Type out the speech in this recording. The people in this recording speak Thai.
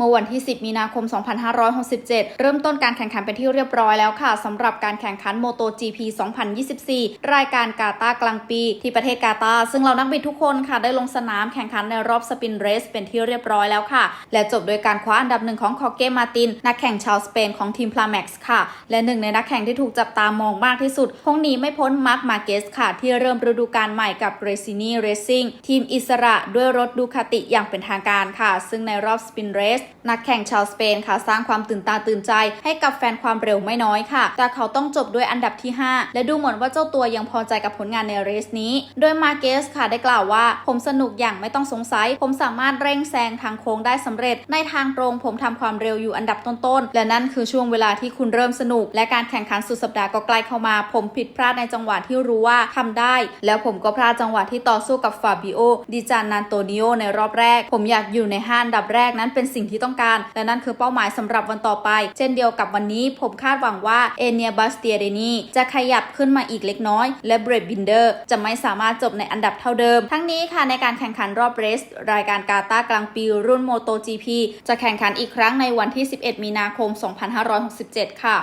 เมื่อวันที่ 10 มีนาคม 2567 เริ่มต้นการแข่งขันเป็นที่เรียบร้อยแล้วค่ะสำหรับการแข่งขัน MotoGP 2024 รายการกาตาร์กลางปีที่ประเทศกาตาร์ซึ่งเรานักบิดทุกคนค่ะได้ลงสนามแข่งขันในรอบสปินเรสเป็นที่เรียบร้อยแล้วค่ะ และจบโดยการคว้าอันดับหนึ่งของคอเกมาติน นักแข่งชาวสเปนของทีมพลาแม็กซ์ค่ะ และหนึ่งในนักแข่งที่ถูกจับตามองมากที่สุด คงหนีไม่พ้นมาร์คมาเกสค่ะ ที่เริ่มฤดูกาลใหม่กับเรซินีเรซิ่งทีมอิสระด้วยรถดูคาติอย่างเป็นทางการค่ะ ซึ่งในรอบสปินเรสนักแข่งชาวสเปนค่ะสร้างความตื่นตาตื่นใจให้กับแฟนความเร็วไม่น้อยค่ะ แต่เขาต้องจบด้วยอันดับที่ 5 และดูเหมือนว่าเจ้าตัวยังพอใจกับผลงานในเรสนี้ โดยมาเกสค่ะได้กล่าวว่า ผมสนุกอย่างไม่ต้องสงสัย ผมสามารถเร่งแซงทางโค้งได้สำเร็จ ในทางตรงผมทำความเร็วอยู่อันดับต้นๆ และนั่นคือช่วงเวลาที่คุณเริ่มสนุก และการแข่งขันสุดสัปดาห์ก็ใกล้เข้ามา ผมผิดพลาดในจังหวะที่รู้ว่าทำได้ แล้วผมก็พลาดจังหวะที่ต่อสู้กับฟาบิโอดิจานนานโตนิโอในรอบแรก ผมอยากอยู่ในห้าอันดับแรกนั้นเป็นสิ่งที่ต้องการ และนั่นคือเป้าหมายสำหรับวันต่อไป เช่นเดียวกับวันนี้ผมคาดหวังว่าเอเนียบัสเตียเดนีจะขยับขึ้นมาอีกเล็กน้อย และเบรดบินเดอร์จะไม่สามารถจบในอันดับเท่าเดิม ทั้งนี้ค่ะในการแข่งขันรอบเรส รายการกาตากลางปีรุ่นโมโต GP จะแข่งขันอีกครั้งในวันที่ 11 มีนาคม 2567 ค่ะ